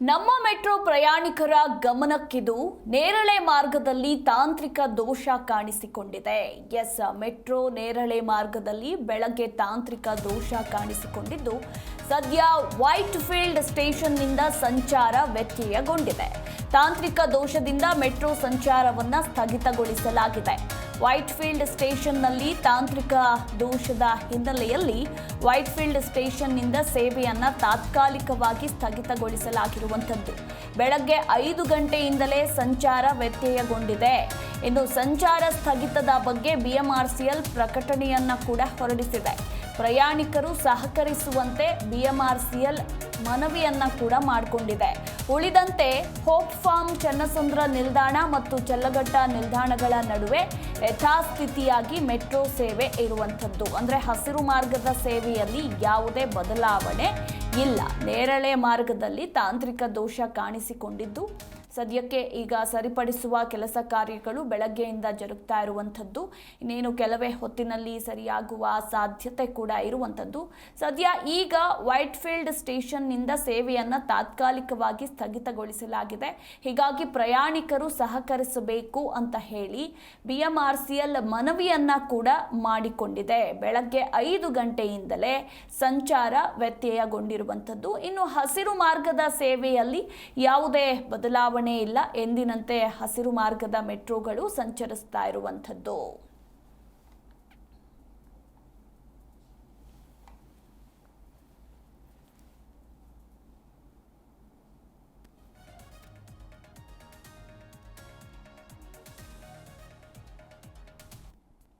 ನಮ್ಮ ಮೆಟ್ರೋ ಪ್ರಯಾಣಿಕರ ಗಮನಕ್ಕಿದು ನೇರಳೆ ಮಾರ್ಗದಲ್ಲಿ ತಾಂತ್ರಿಕ ದೋಷ ಕಾಣಿಸಿಕೊಂಡಿದೆ. ಎಸ್, ಮೆಟ್ರೋ ನೇರಳೆ ಮಾರ್ಗದಲ್ಲಿ ಬೆಳಗ್ಗೆ ತಾಂತ್ರಿಕ ದೋಷ ಕಾಣಿಸಿಕೊಂಡಿದ್ದು, ಸದ್ಯ ವೈಟ್ ಫೀಲ್ಡ್ ಸ್ಟೇಷನ್ನಿಂದ ಸಂಚಾರ ವ್ಯತ್ಯಯಗೊಂಡಿದೆ. ತಾಂತ್ರಿಕ ದೋಷದಿಂದ ಮೆಟ್ರೋ ಸಂಚಾರವನ್ನು ಸ್ಥಗಿತಗೊಳಿಸಲಾಗಿದೆ. ವೈಟ್ ಫೀಲ್ಡ್ ಸ್ಟೇಷನ್ನಲ್ಲಿ ತಾಂತ್ರಿಕ ದೋಷದ ಹಿನ್ನೆಲೆಯಲ್ಲಿ ವೈಟ್ ಫೀಲ್ಡ್ ಸ್ಟೇಷನ್ನಿಂದ ಸೇವೆಯನ್ನು ತಾತ್ಕಾಲಿಕವಾಗಿ ಸ್ಥಗಿತಗೊಳಿಸಲಾಗಿರುವಂಥದ್ದು. ಬೆಳಗ್ಗೆ ಐದು ಗಂಟೆಯಿಂದಲೇ ಸಂಚಾರ ವ್ಯತ್ಯಯಗೊಂಡಿದೆ. ಇನ್ನು ಸಂಚಾರ ಸ್ಥಗಿತದ ಬಗ್ಗೆ ಬಿಎಂಆರ್ಸಿಎಲ್ ಪ್ರಕಟಣೆಯನ್ನು ಕೂಡ ಹೊರಡಿಸಿದೆ. ಪ್ರಯಾಣಿಕರು ಸಹಕರಿಸುವಂತೆ ಬಿಎಂಆರ್ಸಿಎಲ್ ಮನವಿಯನ್ನ ಕೂಡ ಮಾಡಿಕೊಂಡಿದೆ. ಉಳಿದಂತೆ ಹೋಪ್ ಫಾರ್ಮ್, ಚನ್ನಸಂದ್ರ ನಿಲ್ದಾಣ ಮತ್ತು ಚಲ್ಲಘಟ್ಟ ನಿಲ್ದಾಣಗಳ ನಡುವೆ ಯಥಾಸ್ಥಿತಿಯಾಗಿ ಮೆಟ್ರೋ ಸೇವೆ ಇರುವಂಥದ್ದು. ಅಂದರೆ ಹಸಿರು ಮಾರ್ಗದ ಸೇವೆಯಲ್ಲಿ ಯಾವುದೇ ಬದಲಾವಣೆ ಇಲ್ಲ. ನೇರಳೆ ಮಾರ್ಗದಲ್ಲಿ ತಾಂತ್ರಿಕ ದೋಷ ಕಾಣಿಸಿಕೊಂಡಿದ್ದು ಸದ್ಯಕ್ಕೆ ಈಗ ಸರಿಪಡಿಸುವ ಕೆಲಸ ಕಾರ್ಯಗಳು ಬೆಳಗ್ಗೆಯಿಂದ ಜರುಗ್ತಾ ಇರುವಂಥದ್ದು. ಇನ್ನೇನು ಕೆಲವೇ ಹೊತ್ತಿನಲ್ಲಿ ಸರಿಯಾಗುವ ಸಾಧ್ಯತೆ ಕೂಡ ಇರುವಂಥದ್ದು. ಸದ್ಯ ಈಗ ವೈಟ್ ಫೀಲ್ಡ್ ಸ್ಟೇಷನ್ನಿಂದ ಸೇವೆಯನ್ನು ತಾತ್ಕಾಲಿಕವಾಗಿ ಸ್ಥಗಿತಗೊಳಿಸಲಾಗಿದೆ. ಹೀಗಾಗಿ ಪ್ರಯಾಣಿಕರು ಸಹಕರಿಸಬೇಕು ಅಂತ ಹೇಳಿ B M R C L ಮನವಿಯನ್ನ ಕೂಡ ಮಾಡಿಕೊಂಡಿದೆ. ಬೆಳಗ್ಗೆ ಐದು ಗಂಟೆಯಿಂದಲೇ ಸಂಚಾರ ವ್ಯತ್ಯಯಗೊಂಡಿರುವಂಥದ್ದು. ಇನ್ನು ಹಸಿರು ಮಾರ್ಗದ ಸೇವೆಯಲ್ಲಿ ಯಾವುದೇ ಬದಲಾವಣೆ ಇಲ್ಲ ಎಂದಿನಂತೆ ಹಸಿರು ಮಾರ್ಗದ ಮೆಟ್ರೋಗಳು ಸಂಚರಿಸ್ತಾ ಇರುವಂಥದ್ದು.